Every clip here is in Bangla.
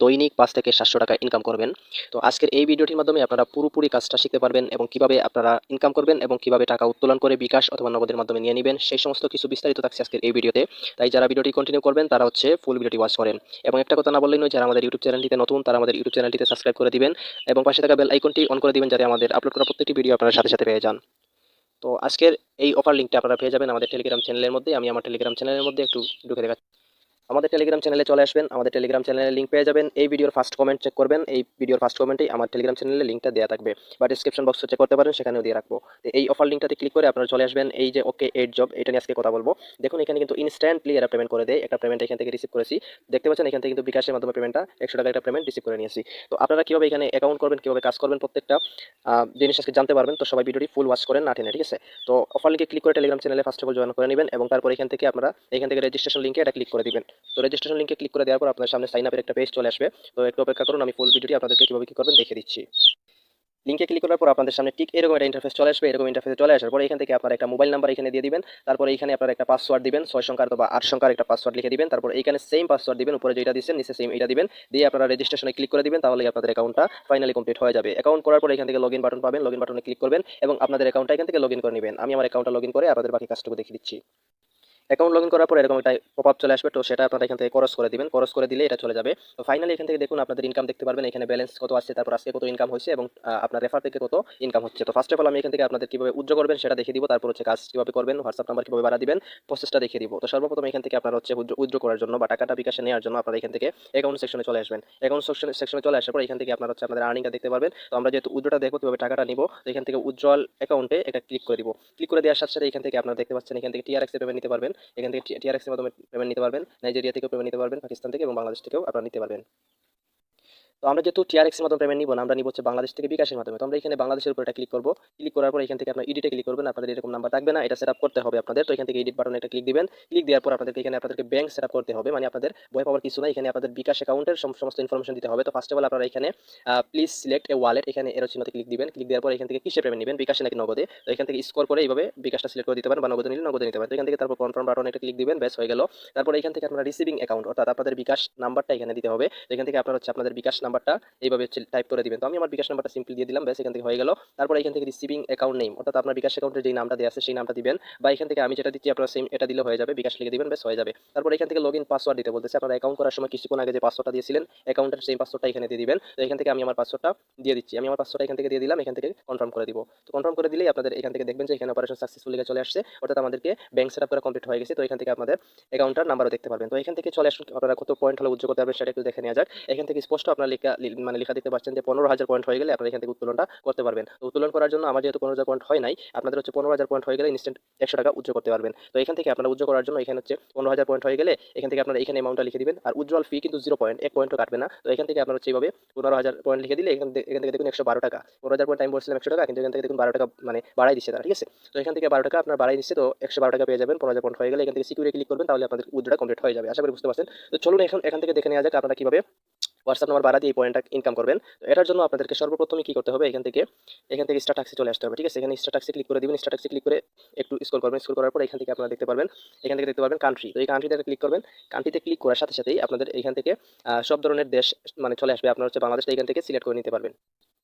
দৈনিক পাঁচ থেকে সাতশো টাকা ইনকাম করবেন। তো আজকের এই ভিডিওটির মাধ্যমে আপনারা পুরোপুরি কাজটা শিখতে পারবেন এবং কীভাবে আপনারা ইনকাম করবেন এবং কীভাবে টাকা উত্তোলন করে বিকাশ অথবা নগদের মাধ্যমে নিয়ে নেবেন, সেই সমস্ত কিছু বিস্তারিত থাকছে আজকের এই ভিডিওতে। তাই যারা ভিডিওটি কন্টিনিউ করবেন, তারা হচ্ছে ফুল ভিডিওটি ওয়াচ করেন। এবং একটা কথা না বললেই নয়, যারা আমাদের ইউটিউব চ্যানেলটিতে নতুন, তারা আমাদের ইউটিউব চ্যানেলটিতে সাবস্ক্রাইব করে দিবেন এবং পাশে থাকা বেল আইকনটি অন করে দিবেন যাতে আমাদের আপলোড করা প্রত্যেকটি ভিডিও আপনারা সাথে সাথে পেয়ে যান। তো আজকের এই অফার লিঙ্কটা আপনারা পেয়ে যাবেন আমাদের টেলিগ্রাম চ্যানেলের মধ্যে। আমি আমার টেলিগ্রাম চ্যানেলের মধ্যে একটু ঢুকে দেখাচ্ছি। আমাদের টেলিগ্রাম চ্যানেলে চলে আসবেন। আমাদের টেলিগ্রাম চ্যানেলের লিঙ্ক পেয়ে যাবেন। এই ভিডিওর ফার্স্ট কমেন্ট চেক করবেন। এই ভিডিওর ফার্স্ট কমেন্টেই আমার টেলিগ্রাম চ্যানেলের লিঙ্কটা দেওয়া থাকবে। বা ডিসক্রিপশন বক্সে চেক করতে পারেন, সেখানেও দিয়ে রাখব। এই অফার লিঙ্কটাতে ক্লিক করে আপনারা চলে আসবেন। এই যে ওকে এইট জব এটা নিয়ে আজকে কথা বলব। দেখুন, এখানে কিন্তু ইনস্ট্যান্টলি এরা পেমেন্ট করে দেয়। একটা পেমেন্ট এখান থেকে রিসিভ করেছি। দেখতে পাচ্ছেন, এখান থেকে কিন্তু বিকাশের মাধ্যমে পেমেন্টটা একশো টাকা একটা পেমেন্ট রিসিভ করে নিয়েছি। তো আপনারা কীভাবে এখানে অ্যাকাউন্ট করবেন, কীভাবে কাজ করবেন প্রত্যেকটা জিনিস আজকে জানতে পারবেন। তো সবাই ভিডিওটি ফুল ওয়াচ করেন, না ঠিক আছে? তো অফার লিঙ্কে ক্লিক করে টেলিগ্রাম চ্যানেলে ফার্স্ট অফ অল জয়েন করে নেবেন এবং তারপর এখান থেকে আপনারা, এখান থেকে রেজিস্ট্রেশন লিঙ্কে এটা ক্লিক করে দিবেন। তো রেজিস্ট্রেশন লিঙ্কে ক্লিক করে দেওয়ার পর আপনার সামনে সাইন আপের একটা পেজ চলে আসবে। তো একটু অপেক্ষা করুন, আমি ফুল ভিডিওটি আপনাদেরকে কীভাবে কী করবেন দেখে দিচ্ছি। লিঙ্কে ক্লিক করার পর আপনাদের সামনে ঠিক এরকম একটা ইন্টারফেস চলে আসবে, এরকম ইন্টারফেসে চলে আসার পর এখান থেকে আপনার একটা মোবাইল নাম্বার এখানে দিয়ে দিবেন। তারপরে এখানে আপনার একটা পাসওয়ার্ড দিবেন, ছয় সংখ্যার অথবা আট সংখ্যার একটা পাসওয়ার্ড লিখে দিবেন। তারপর এখানে সেম পাসওয়ার্ড দিবেন, উপরে যেটা দিচ্ছেন, নিচে সেম এটা দিবেন। দিয়ে আপনারা রেজিস্ট্রেশনে ক্লিক করে দিবেন তাহলে আপনাদের অ্যাকাউন্টটা ফাইনালি কমপ্লিট হয়ে যাবে। অ্যাকাউন্ট করার পর এখান থেকে লগইন বাটন পাবেন লগইন বাটনে ক্লিক করবেন এবং আপনাদের অ্যাকাউন্টটা এখান থেকে লগইন করে নেবেন। আমি আমার অ্যাকাউন্টটা লগইন করে আপনাদের বাকি কাজটুকু দেখিয়ে দিচ্ছি। অ্যাকাউন্ট লগইন করার পর এরকম একটা পপ আপ চলে আসবে, তো সেটা আপনারা এখান থেকে ক্রস করে দিবেন। ক্রস করে দিলে এটা চলে যাবে। তো ফাইনালি এখান থেকে দেখুন আপনাদের ইনকাম দেখতে পারবেন, এখানে ব্যালেন্স কত আছে তারপর আজকে কত ইনকাম হয়েছে এবং আপনার রেফার থেকে কত ইনকাম হচ্ছে। তো ফার্স্ট অফ অল আমি এখান থেকে আপনাদের কীভাবে উজ্জ্ব করবেন সেটা দেখিয়ে দিব, তারপর হচ্ছে কাজ কীভাবে করবেন হোয়াটসঅ্যাপ নাম্বার কীভাবে বাড়া দিবেন প্রসেসটা দেখিয়ে দিব। তো সর্বপ্রথম এখান থেকে আপনারা হচ্ছে উজ্জ্ব করার জন্য বা টাকাটা বিকাশে নেওয়ার জন্য আপনারা এখান থেকে অ্যাকাউন্ট সেকশনে চলে আসবেন। অ্যাকাউন্ট সেকশনে চলে আসার পর এখান থেকে আপনারা হচ্ছে আপনাদের আর্নিংটা দেখতে পারবেন। তো আমরা যেহেতু উজ্জ্বটা দেখব, কীভাবে টাকাটা নিব এখান থেকে উজ্জ্বল অ্যাকাউন্টে এটা ক্লিক করে দিব। ক্লিক করে দেওয়ার সাথে সাথে এখান থেকে আপনারা দেখতে পাচ্ছেন, এখান থেকে টিআরএক্স পেমেন্ট নিতে পারবেন। এখান থেকে টিআরএক্সের মাধ্যমে পেমেন্ট নিতে পারবেন নাইজেরিয়া থেকেও পেমেন্ট নিতে পারবেন পাকিস্তান থেকে এবং বাংলাদেশ থেকেও আপনারা নিতে পারবেন। তো আমরা যেহেতু টিআরএক্স এর মাধ্যমে পেমেন্ট নিব না, আমরা নিব হচ্ছে বাংলাদেশ থেকে বিকাশের মাধ্যমে। তো আমরা এখানে বাংলাদেশের উপর এটা ক্লিক করব। ক্লিক করার পর এখান থেকে আপনার এডিটে ক্লিক করবেন, আপনাদের এরকম নাম্বার থাকবে না, এটা সেট করতে হবে আপনাদের। তো এখান থেকে এডিট বাটনে একটা ক্লিক দিবেন। ক্লিক দেওয়ার পর আপনাদেরকে এখানে আপনাদেরকে ব্যাংক সেট করতে হবে। মানে আপনাদের ভয় পাওয়ার কিছু না এখানে আপনাদের বিকাশ অ্যাকাউন্টের সমস্ত ইনফরমেশন দিতে হবে। তো ফার্স্ট অফ অল আপনারা এখানে প্লিজ সিলেক্ট এ ওয়ালেট এখানে এরো চিহ্নতে ক্লিক দিবেন। ক্লিক দেওয়ার পর এখান থেকে কিসে পেমেন্ট নেবেন? বিকাশে নাকি নগদে? তো এখান থেকে স্কোর করে এইভাবে বিকাশটা সিলেক্ট করে দিতে পারেন বা নগদে নিলে নগদে নিতে পারেন। তো এখান থেকে তারপর কনফার্ম বাটনে একটা ক্লিক দিবেন। ব্যাস, হয়ে গেল। তারপর এখান থেকে আপনারা রিসিভিং অ্যাকাউন্ট অর্থাৎ আপনাদের বিকাশ নাম্বারটা এখানে দিতে হবে। এখান থেকে আপনার হচ্ছে আপনাদের বিকাশ নাম্বারটা এইভাবে টাইপ করে দিবেন তো আমি আমার বিকাশ নাম্বারটা সিম্পল দিয়ে দিলাম ব্যাস এখান থেকে হয়ে গেল তারপর এখান থেকে রিসিভিং অ্যাকাউন্ট নেম অর্থাৎ আপনার বিকাশ অ্যাকাউন্টের যে নামটা দেওয়া আছে সেই নামটা দিবেন বা এখান থেকে আমি যেটা দিচ্ছি আপনার সেম এটা দিলে হয়ে যাবে বিকাশ লিখে দিবেন ব্যাস হয়ে যাবে তারপর এখান থেকে লগ ইন পাসওয়ার্ড দিতে বলতেছে আপনারা অ্যাকাউন্ট করার সময় কিছুক্ষণ আগে যে পাসওয়ার্ডটা দিয়েছিলেন অ্যাকাউন্টের সেই পাসওয়ার্ডটা এখানে দিয়ে দিবেন তো এখান থেকে আমি আমার পাসওয়ার্ডটা দিয়ে দিচ্ছি আমি আমার পাসওয়ার্ডটা এখান থেকে দিয়ে দিলাম এখান থেকে কনফার্ম করে দিব তো কনফার্ম করে দিলেই আপনাদের এখান থেকে দেখবেন যে এখানে অপারেশন সাকসেসফুল চলে আসছে অর্থাৎ আমাদেরকে ব্যাংক সেট আপ করা কমপ্লিট হয়ে গেছে তো এখান থেকে আপনাদের অ্যাকাউন্টটার নাম্বারও দেখতে পারবেন তো এখান থেকে চলে আসুন আপনারা কত পয়েন্ট হলে উজ্জ্ব করতে পারবেন সেটা একটু দেখে নেওয়া যাক এখান থেকে স্পষ্ট আপনার লেখা মানে লেখা দিতে পারছেন যে পনেরো হাজার পয়েন্ট হয়ে গেলে আপনারা এখান থেকে উত্তোলনটা করতে পারবেন। তো উত্তোলন করার জন্য আমার যেহেতু পনেরো হাজার পয়েন্ট হয় নাই, আপনাদের হচ্ছে পনেরো হাজার পয়েন্ট হয়ে গেলে ইনস্ট্যান্ট একশো টাকা উজ্জ্ব করতে পারবেন। তো এখান থেকে আপনারা উজ্জ্ব করার জন্য এখানে হচ্ছে পনেরো হাজার পয়েন্ট হয়ে গেলে এখান থেকে আপনারা এখানে অ্যামাউন্টটা লিখে দিবেন। আর উজ্জ্বল ফি কিন্তু জিরো পয়েন্ট এক পয়েন্টও কাটবে না। তো এখান থেকে আপনারা হচ্ছে এইভাবে পনেরো হাজার পয়েন্ট লিখে দিলে এখান থেকে এখান থেকে দেখুন একশো বারো টাকা। পনেরো হাজার পয়েন্ট টাইম বলছিলাম একশো টাকা, কিন্তু এখান থেকে দেখুন বারো টাকা মানে বাড়াই দিচ্ছে তারা, ঠিক আছে? তো এখান থেকে বারো টাকা আপনার বাড়াই দিচ্ছে, তো একশো বারো টাকা পেয়ে যাবেন। পনেরো হাজার পয়েন্ট হয়ে গেলে এখান থেকে সিকিউরিটি ক্লিক করবেন, তাহলে আপনাদের উজ্জ্বটা কমপ্লিট হয়ে যাবে। আশা করি বুঝতে পারছেন। তো চলুন এখন, এখান থেকে দেখে নেওয়া যাক আপনারা কীভাবে হোয়াটসঅ্যাপ নাম্বার বাড়া দিয়ে এই পয়েন্টটা ইনকাম করবেন। তো এটার জন্য আপনাদেরকে সর্বপ্রথমে কী করতে হবে? এখান থেকে এখান থেকে স্টার ট্যাক্সি চলে আসতে হবে, ঠিক আছে? এখানে স্টার ট্যাক্সি ক্লিক করে দেবেন স্টার ট্যাক্সি ক্লিক করে একটু স্কোর করবেন। স্কোর করার পর এখান থেকে আপনারা দেখতে পারবেন, এখান থেকে দেখতে পারবেন কান্ট্রি তো এই কান্ট্রিতে ক্লিক করবেন কান্ট্রিতে ক্লিক করার সাথে সাথেই আপনাদের এখান থেকে সব ধরনের দেশ মানে চলে আসবে। আপনার হচ্ছে বাংলাদেশটা এখান থেকে সিলেক্ট করে নিতে পারবেন।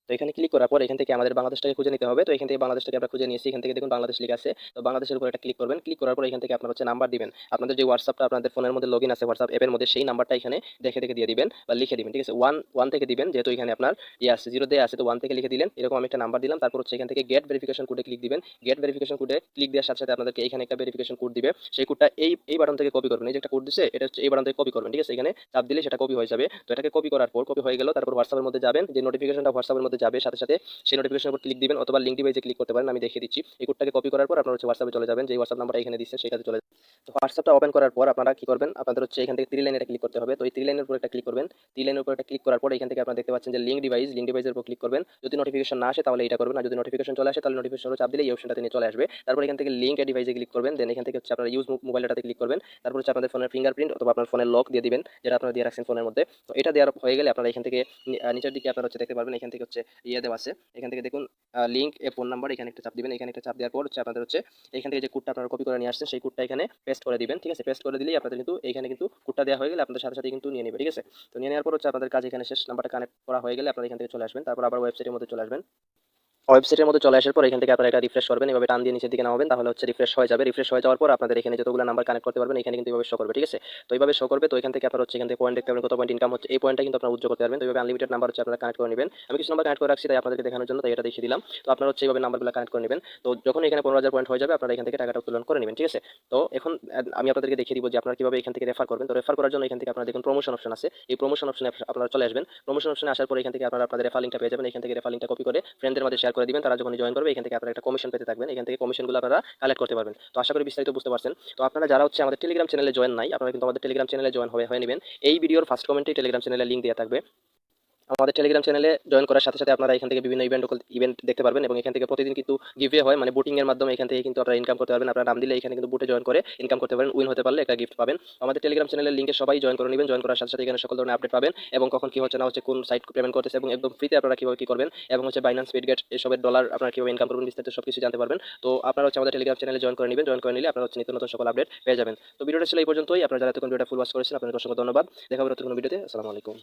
তো এখানে ক্লিক করার পর এখান থেকে আমাদের বাংলাদেশটাকে খুঁজে নিতে হবে। তো এখান থেকে বাংলাদেশটাকে আমরা খুঁজে নিয়েছি। এখান থেকে দেখুন বাংলাদেশ লেখা আছে। তো বাংলাদেশের উপর একটা ক্লিক করবেন। ক্লিক করার পর এখান থেকে আপনার হচ্ছে নাম্বার দিবেন। আপনাদের যে হোয়াটসঅ্যাপটা আপনাদের ফোনের মধ্যে লগ আছে হোয়াটসঅ্যাপ অ্যাপের মধ্যে সেই নাম্বারটা এখানে দেখে দেখে দিয়ে দিবেন বা লিখে দিবেন, ঠিক আছে? ওয়ান ওয়ান থেকে দিবেন, যেহেতু এখানে আপনার ইয়ে আছে জিরো দেওয়া আছে, তো ওয়ান থেকে লিখে দিলেন। এরকম আমি একটা নাম্বার দিলাম। তারপর হচ্ছে এখান থেকে গেট ভেরিফিকেশন কোডে ক্লিক দিবেন। গেট ভেরিফিকেশন কোডে ক্লিক দেওয়ার সাথে সাথে আপনাদেরকে এখানে একটা ভেরিফিকেশন কোড দিবে। সেই কোডটা এই এই বাটন থেকে কপি করবেন। এই যে একটা কোড দিচ্ছে এটা হচ্ছে এই বাটন থেকে কপি করবেন, ঠিক আছে? এখানে চাপ দিলে সেটা কপি হয়ে যাবে। তো এটাকে কপি করার পর কপি হয়ে গেল। তারপর হোয়াটসঅ্যাপের মধ্যে যাবেন। যে নোটিফিকেশনটা হোয়াটসঅ্যাপের মধ্যে যাবে, সাথে সাথে সেই নোটিফিকেশনের উপর ক্লিক দিবেন অথবা লিঙ্ক ডিভাইসে ক্লিক করতে পারেন, আমি দেখিয়ে দিচ্ছি। এই কোডটাকে কপি করার পর আপনার হচ্ছে হোয়াটসঅ্যাপে চলে যাবেন যে হোয়াটসঅ্যাপ নাম্বারটা এখানে দিচ্ছেন সেটাতে চলে যাবেন। তো হোয়াটসঅ্যাপটা ওপেন করার পর আপনারা কি করবেন? আপনাদের হচ্ছে এখান থেকে থ্রি লাইনে ক্লিক করতে হবে। তো এই থ্রি লাইনের উপর একটা ক্লিক করবেন। থ্রি লাইনের উপর একটা ক্লিক করার পর এখান থেকে আপনারা দেখতে পাচ্ছেন যে লিঙ্ক ডিভাইস লিঙ্ক ডিভাইসের উপর ক্লিক করবেন। যদি নোটিফিকেশন না আসে তাহলে এটা করবেন, আর যদি নোটিফিকেশন চলে আসে তাহলে নোটিফিকেশন চাপ দিলে এই অপশনটাতে নিয়ে চলে আসবে। তারপর এখান থেকে লিঙ্ক ডিভাইসে ক্লিক করবেন। দেন এখান থেকে হচ্ছে আপনারা ইউজ মোবাইল ডাটাতে ক্লিক করবেন। তারপর হচ্ছে আপনাদের ফোনের ফিঙ্গারপ্রিন্ট অথবা আপনার ফোনের লক দিয়ে দিবেন, যেটা আপনারা দিয়ে রাখছেন ফোনের মধ্যে। তো এটা দেওয়ার হয়ে গেলে আপনারা এখান থেকে নিচের দিকে আপনারা হচ্ছে দেখতে পারবেন, এখান থেকে হচ্ছে ইয়ে দেওয়া আছে। এখান থেকে দেখুন লিঙ্ক এ ফোন নাম্বার এখানে একটা চাপ দিবেন। এখানে একটা চাপ দেওয়ার পর হচ্ছে আপনাদের হচ্ছে এখান থেকে যে কোডটা আপনারা কপি করে নিয়ে আসছেন, সেই কুটটা এখানে পেস্ট করে দিবেন, ঠিক আছে? পেস্ট করে দিলেই আপনাদের কিন্তু এখানে কিন্তু কুটটা দেওয়া হয়ে গেলে আপনাদের সাথে সাথে কিন্তু নিয়ে নেবে, ঠিক আছে? তো নিয়ে নেওয়ার পর হচ্ছে আপনাদের কাজ এখানে শেষ নাম্বারটা কানেক্ট করা হয়ে গেলে আপনারা এখান থেকে চলে আসবেন, তারপর আবার ওয়েবসাইটের মধ্যে চলে আসবেন। ওয়েবসাইটের মধ্যে চলে আসার পর এখান থেকে আপনারা এটা রিফ্রেশ করবেন, এভাবে টান দিয়ে নিচের দিকে নামাবেন, তাহলে হচ্ছে রিফ্রেশ হয়ে যাবে। রিফ্রেশ হয়ে যাওয়ার পর আপনাদের এখানে যতগুলো নাম্বার কানেক্ট করতে পারবেন, এখানে কিন্তু এইভাবে শো করবে, ঠিক আছে? তো এইভাবে শো করবে, তো এখান থেকে আপনারা হচ্ছে এখান থেকে পয়েন্ট দেখতে পারবেন, কত পয়েন্ট ইনকাম হচ্ছে। এই পয়েন্টটা কিন্তু আপনারা উজ্জ্ব করতে পারবেন। তো এইভাবে আনলিমিটেড নাম্বার হচ্ছে আপনারা কানেক্ট করে নেবেন। আমি কিছু নাম্বার কানেক্ট করে রাখছি, তাই আপনাদেরকে দেখানোর জন্য, তাই এটা দেখিয়ে দিলাম। তো আপনারা হচ্ছে এইভাবে নাম্বারগুলো কানেক্ট করে নেবেন। তো যখন এখানে পনেরো হাজার পয়েন্ট হয়ে যাবে, আপনারা এখান থেকে টাকাটা উত্তোলন করে নেবেন, ঠিক আছে? তো এখন আমি আপনাদেরকে দেখিয়ে দিব যে আপনারা কীভাবে এখান থেকে রেফার করবেন। তো রেফার করার জন্য এখান থেকে আপনারা দেখুন প্রমোশন অপশন আছে। এই প্রমোশন অপশনে আপনারা চলে আসবেন। প্রমোশন অপশনে আসার পর এখান থেকে আপনারা আপনাদের রেফার লিঙ্কটা পেয়ে যাবেন। এখান থেকে রেফার লিঙ্কটা কপি করে ফ্রেন্ডদের মধ্যে শেয়ার করে দিবেন, তারা যখন জয়েন করবে, এখান থেকে আপনারা একটা কমিশন পেতে থাকবেন। এখান থেকে কমিশনগুলো আপনারা কালেক্ট করতে পারবেন। তো আশা করি বিস্তারিত বুঝতে পারছেন। তো আপনারা যারা হচ্ছে আমাদের টেলিগ্রাম চ্যানেলে জয়েন নাই, আপনারা কিন্তু আমাদের টেলিগ্রাম চ্যানেলে জয়েন হয়ে নেবেন। এই ভিডিওর ফার্স্ট কমেন্টে টেলিগ্রাম চ্যানেলে লিঙ্ক দেওয়া থাকবে। আমাদের টেলিগ্রাম চ্যানেলে জয়েন করার সাথে সাথে আপনারা এখান থেকে বিভিন্ন ইভেন্ট ইভেন্ট দেখতে পারবেন এবং এখান থেকে প্রতিদিন কিন্তু গিভে হয়। মানে বুটিং এর মাধ্যমে এখান থেকে কিন্তু আপনারা ইনকাম করতে পারবেন। আপনারা নাম দিলে এখানে কিন্তু বুটে জয়েন করে ইনকাম করতে পারেন উইন হতে পারলে একটা গিফট পাবেন। আমাদের টেলিগ্রাম চ্যানেলের লিঙ্কে সবাই জয়েন করে নেবেন। জয়েন করার সাথে সাথে এখানে সকল ধরনের আপডেট পাবেন এবং কখন কি হচ্ছে না হচ্ছে কোন সাইট পেমেন্ট করতেছে এবং একদম ফ্রিতে আপনারা কীভাবে কি করবেন এবং হচ্ছে বাইন্যান্স গেট এসবের ডলার আপনারা কীভাবে ইনকাম করবেন বিস্তারিত সব কিছু জানতে পারবেন। তো আপনারা হচ্ছে আমাদের টেলিগ্রাম চ্যানেলে জয়েন করে নেবেন। জয়েন করে নিলে আপনারা হচ্ছে নিত্য নতুন সকল আপডেট পেয়ে যাবেন। তো ভিডিওটা ছিল এই পর্যন্তই। আপনারা যারা এতক্ষণ ভিডিওটা ফুল ওয়াচ করেছেন, আপনাদের অসংখ্য ধন্যবাদ। দেখা হবে নতুন ভিডিওতে। আসসালামু আলাইকুম।